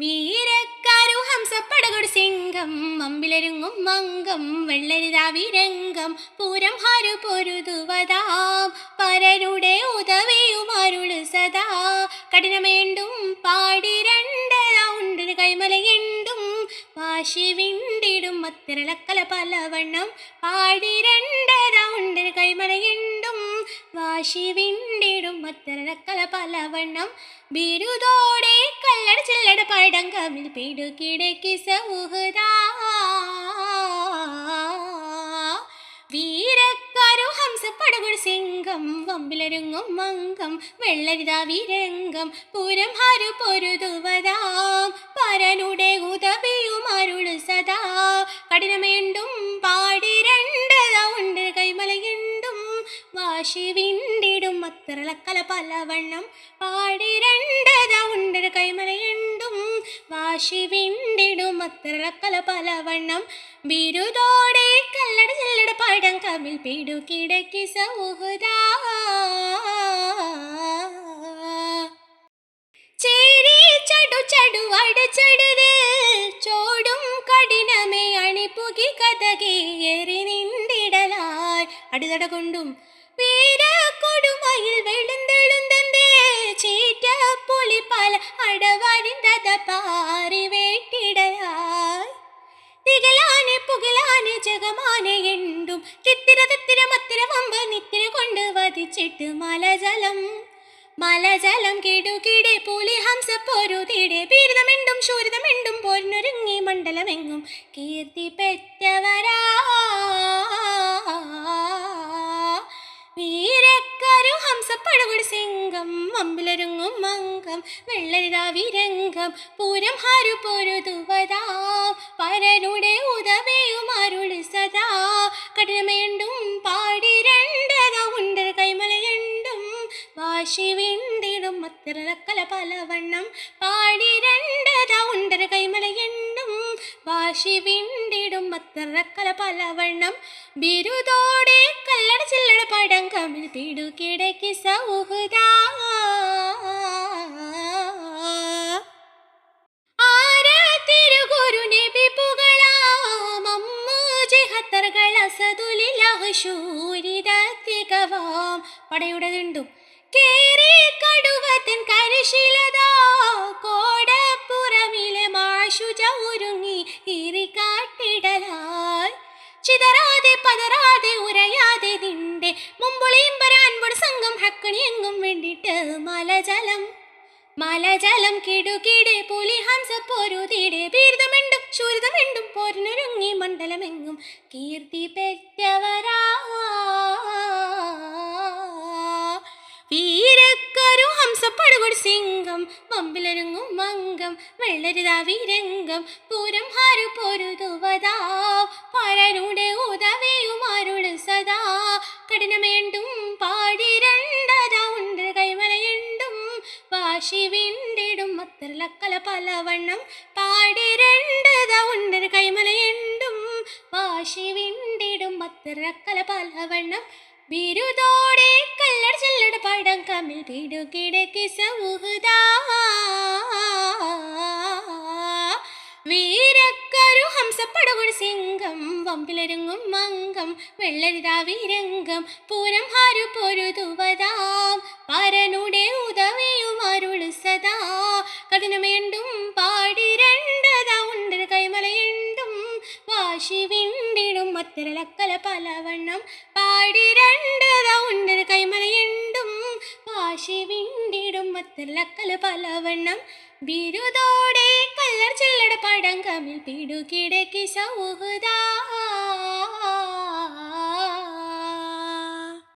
വീരക്കാരു ഹംസപ്പടകൊടു സിംഗം മമ്പിലരുങ്ങും മംഗം വെള്ളരിതാവിരംഗം പൂരം ഹരു പൊരുതുവതാം പരരുടെ ഉദവിയുമാരുൾ സദാ. കഠിനമേണ്ടും പാടി രണ്ടതാ റൗണ്ടിന് കൈമലയുണ്ടും വാശി വിണ്ടിടും പലവണ്ണം പാടി രണ്ട് റൗണ്ടിന് കൈമലയിണ്ടും വാശി വിണ്ടിടും മത്തിരളക്കല പലവണ്ണം. ബിരുദോടെ കല്ലട ചില്ലട പടങ്കമിൽ പിടുകിടക്കി സൗഹൃദാ ഹംസപ്പടകുൾ വമ്പിലരങ്ങും മംഗം വെള്ളരിതാ രംഗം പൂരം ഹരു പൊരുതുവതാം പരനുടെ ഉദവിയും സദാ. കഠിനമേണ്ടും പാടി രണ്ട് റൗണ്ട് കൈമലയുണ്ടും വാശി വിണ്ടിടും മത്തിറളക്കല പലവണ്ണം. പാടി രണ്ട് റൗണ്ട് കൈമലയുണ്ടും വാശി വിണ്ടിടും മത്തിറളക്കല പലവണ്ണം. ബിരുദോടെ കല്ലട ചെല്ലട പാടം കമിൽ പിടു കിടക്കി സൗഹൃദ. ചേരി കൊണ്ടും ജഗമാനെ എണ്ടും തിത്തിര തിത്തിര മത്തിര വമ്പ നിത്തിര കൊണ്ട് വധിച്ചിട്ട് മലജലം. മലജലം കിടുകിടെ പുലി ഹംസ പൊരുതിടെ ബീരിതമെണ്ടും ശൂരിതമെണ്ടും പോരിനൊരുങ്ങി മണ്ഡലമെങ്ങും കീർത്തി പെറ്റവരാ സിംഗം അമ്പിലൊരുങ്ങും മംഗം വെള്ളരിതാവിരംഗം പൂരം ഹാരു പൊരുതുവതാം പരനുടെ ഉദവയും അരുളി സദാ. കഠിനമേണ്ടും പാടി രണ്ടത ഉണ്ട് കൈമലയുണ്ടും വാശി വിണ്ടിടും മത്തിറക്കല പലവണ്ണം. പാടി രണ്ടത ഉണ്ട് കൈമലയുണ്ടും വാശി വിണ്ടിടും മത്തിറക്കല പലവണ്ണം. ബിരുദോടെ ചില്ലട പടം കമിൽ പിടു കിടക്കി സൗഹൃദാ. കരിശിലതാ. കോടപ്പുറമിലെ മാഷുജ കാട്ടിടലായി. ചിതറാതെ പതറാതെ ഉരയാതെ നിന്റെ മുമ്പൊളിയും പരാൻപൊട് സംഘം ഹക്കണി എങ്ങും വേണ്ടിട്ട് മലജലം. മലജലം കിടുകിടെ പുലി ഹംസ പൊരുതിടെ ബീർദമെണ്ടും ശൂരിതമെണ്ടും പോരിനൊരുങ്ങി മണ്ഡലമെങ്ങും കീർത്തി പെറ്റവരാ. സിംഗം വമ്പിലരുങ്ങും മംഗം വെള്ളരുതാ വിരംഗം പൂരം ഹാരു പൊരുതുവതാ പരനുടെ ഉദവിയും അരുൾ സദാ. കഠിനമേണ്ടും പാടി രണ്ടതാ ഉണ്ട് കൈമലയുണ്ടും വാശി വിണ്ടിടും മത്തിരലക്കല പലവണ്ണം പാടി രണ്ടതാ ഉണ്ട് കൈമലയുണ്ടും വാശി വിണ്ടിടും മത്തിരക്കല പലവണ്ണം ബിരുദോടെ കല്ലട ചില്ലട പടം കമിൽ പിടുകിടക്ക് സൗഹൃദാ. വീരക്കരു ഹംസപ്പടകുടി സിംഗം വമ്പിലരുങ്ങും മംഗം വെള്ളരിതാ വീരംഗം പൂരം ഹാരു പൊരുതുവതാം. പരനുടെ ഉദവിയും സദാ. കഠിനമേണ്ടും പാടി രണ്ടതാ ഉണ്ട് കൈമലയുണ്ടും. വാശി വിണ്ടിടും മത്തിരലക്കല പലവണ്ണം പാടി രണ്ടതാ ഉണ്ട് കൈമലയുണ്ടും വാശി വിണ്ടിടും മത്തിരലക്കല പലവണ്ണം. ബിരുദോടെ കല്ലർ ചില്ലട പടം കമ്മിൽ പിടു കിടക്കി സൗഹൃദാ.